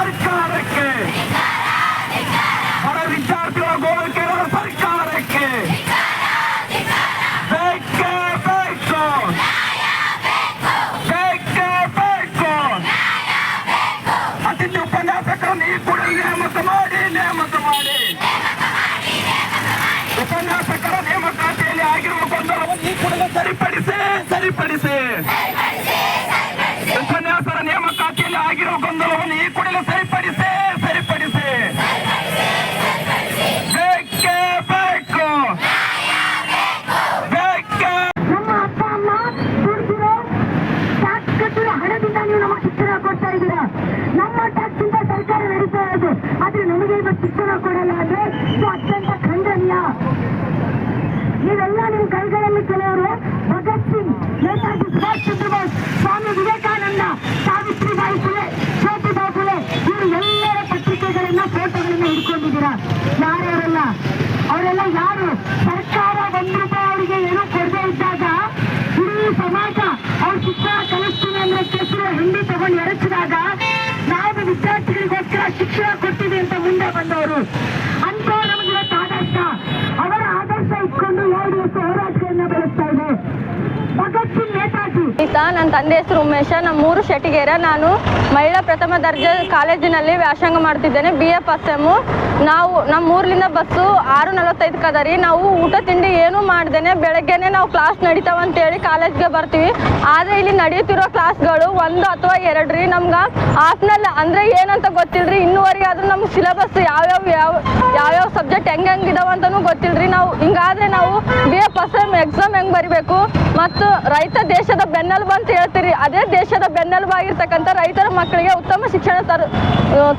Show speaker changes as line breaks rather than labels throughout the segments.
ಸರ್ಕಾರಕ್ಕೆ. ಬಡ ವಿದ್ಯಾರ್ಥಿಗಳ ಗೋಳು ಕೇಳುವ ಸರ್ಕಾರಕ್ಕೆ. ಬೇಕೇ ಬೇಕು. ಬೇಕೇ ಬೇಕು. ಅತಿಥಿ ಉಪನ್ಯಾಸಕರನ್ನು ಈ ಕೂಡಲೇ ನೇಮಕ ಮಾಡಿ ನೇಮಕ ಮಾಡಿ. ಉಪನ್ಯಾಸಕರ ನೇಮಕಾತಿಯಲ್ಲಿ ಆಗಿರುವ ಗೊಂದಲವನ್ನು ಈ ಕೂಡಲೇ ಸರಿಪಡಿಸಿ ಸರಿಪಡಿಸಿ.
ಆದ್ರೆ ನಮಗೆ ಇವತ್ತು ಶಿಕ್ಷಣ ಕೊಡಲ್ಲ ಅಂದ್ರೆ ಅತ್ಯಂತ ಖಂಡನೀಯ. ನೀವೆಲ್ಲ ನಿಮ್ ಕೈಗಳಲ್ಲಿ ಕೆಲವರು ಭಗತ್ ಸಿಂಗ್, ನೇತಾಜಿ ಸುಭಾಷ್ ಚಂದ್ರ ಬೋಸ್, ಸ್ವಾಮಿ ವಿವೇಕಾನಂದ ಸಾವಿತ್ರಿಬಾಯಿ ಫುಲೆ ಜ್ಯೋತಿಬಾಯಿ ಫುಲೆ, ಇವರು ಎಲ್ಲರ ಪತ್ರಿಕೆಗಳನ್ನ ಫೋಟೋಗಳನ್ನ ಹಿಡ್ಕೊಂಡಿದ್ದೀರಾ? ಯಾರ್ಯಾರೆಲ್ಲ? ಅವರೆಲ್ಲ ಯಾರು? ಸರ್ಕಾರ ಒಂದು ರೂಪಾಯಿ ಅವರಿಗೆ ಏನೋ ಕೊಡದೇ ಇದ್ದಾಗ ಇಡೀ ಸಮಾಜ ಅವ್ರ ಶಿಕ್ಷಣ ಕಲಿಸ್ತೀನಿ ಅಂದ್ರೆ ಕೆಸರು, ಹಿಂಡಿ ತಗೊಂಡು ಎರಚಿದಾಗ horas en la
ಆಯ್ತಾ ನನ್ನ ತಂದೆ ಹೆಸರು ಉಮೇಶ. ನಮ್ಮ ಊರು ಶೆಟ್ಟಿಗೆರೆ. ನಾನು ಮಹಿಳಾ ಪ್ರಥಮ ದರ್ಜೆ ಕಾಲೇಜಿನಲ್ಲಿ ವ್ಯಾಸಂಗ ಮಾಡ್ತಿದ್ದೇನೆ. ಬಿ ಎ ಫಸ್ಟ್ ಸೆಮ್ಮು ನಾವು ನಮ್ಮ ಊರ್ಲಿಂದ ಬಸ್ಸು ಆರು ನಲವತ್ತೈದಕ್ಕೆ ಅದ ರೀ ನಾವು ಊಟ, ತಿಂಡಿ ಏನೂ ಮಾಡ್ದೇನೆ. ಬೆಳಗ್ಗೆನೆ ನಾವು ಕ್ಲಾಸ್ ನಡೀತಾವಂತೇಳಿ ಕಾಲೇಜ್ಗೆ ಬರ್ತೀವಿ. ಆದರೆ ಇಲ್ಲಿ ನಡೆಯುತ್ತಿರೋ ಕ್ಲಾಸ್ಗಳು ಒಂದು ಅಥವಾ ಎರಡು ರೀ. ನಮ್ಗೆ ಹಾಫ್ನಲ್ಲಿ ಅಂದರೆ ಏನಂತ ಗೊತ್ತಿಲ್ರಿ. ಇನ್ನೂವರೆಗೆ ಆದರೂ ನಮ್ಗೆ ಸಿಲೆಬಸ್ ಯಾವ್ಯಾವ, ಯಾವ, ಯಾವ್ಯಾವ ಸಬ್ಜೆಕ್ಟ್ ಹೆಂಗೆ ಹೆಂಗೆ ಇದಾವ ಗೊತ್ತಿಲ್ಲ ರೀ ನಾವು ಹಿಂಗಾದರೆ ನಾವು B A first sem exam ಹೆಂಗೆ ಬರಿಬೇಕು? ಮತ್ತು ರೈತ ದೇಶದ ಬೆನ್ನೆಲುಬು ಅಂತ ಹೇಳ್ತೀರಿ, ಅದೇ ದೇಶದ ಬೆನ್ನೆಲುಬು ಆಗಿರ್ತಕ್ಕಂಥ ರೈತರ ಮಕ್ಕಳಿಗೆ ಉತ್ತಮ ಶಿಕ್ಷಣ ತರ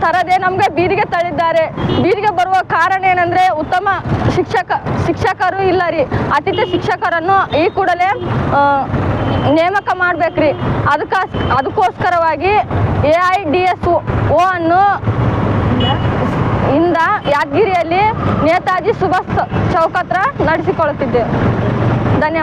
ತರದೆ ನಮಗೆ ಬೀದಿಗೆ ತಳ್ಳಿದ್ದಾರೆ. ಬೀದಿಗೆ ಬರುವ ಕಾರಣ ಏನಂದ್ರೆ ಉತ್ತಮ ಶಿಕ್ಷಕ, ಶಿಕ್ಷಕರು ಇಲ್ಲ ರೀ. ಅತಿಥಿ ಶಿಕ್ಷಕರನ್ನು ಈ ಕೂಡಲೇ ನೇಮಕ ಮಾಡ್ಬೇಕ್ರಿ. ಅದಕ್ಕ, ಅದಕ್ಕೋಸ್ಕರವಾಗಿ A I D S O ಅನ್ನು ಇಂದ ಯಾದಗಿರಿಯಲ್ಲಿ ನೇತಾಜಿ ಸುಭಾಷ್ ಚೌಕತ್ರ ಹತ್ರ ನಡೆಸಿಕೊಳ್ಳುತ್ತಿದ್ದೇವೆ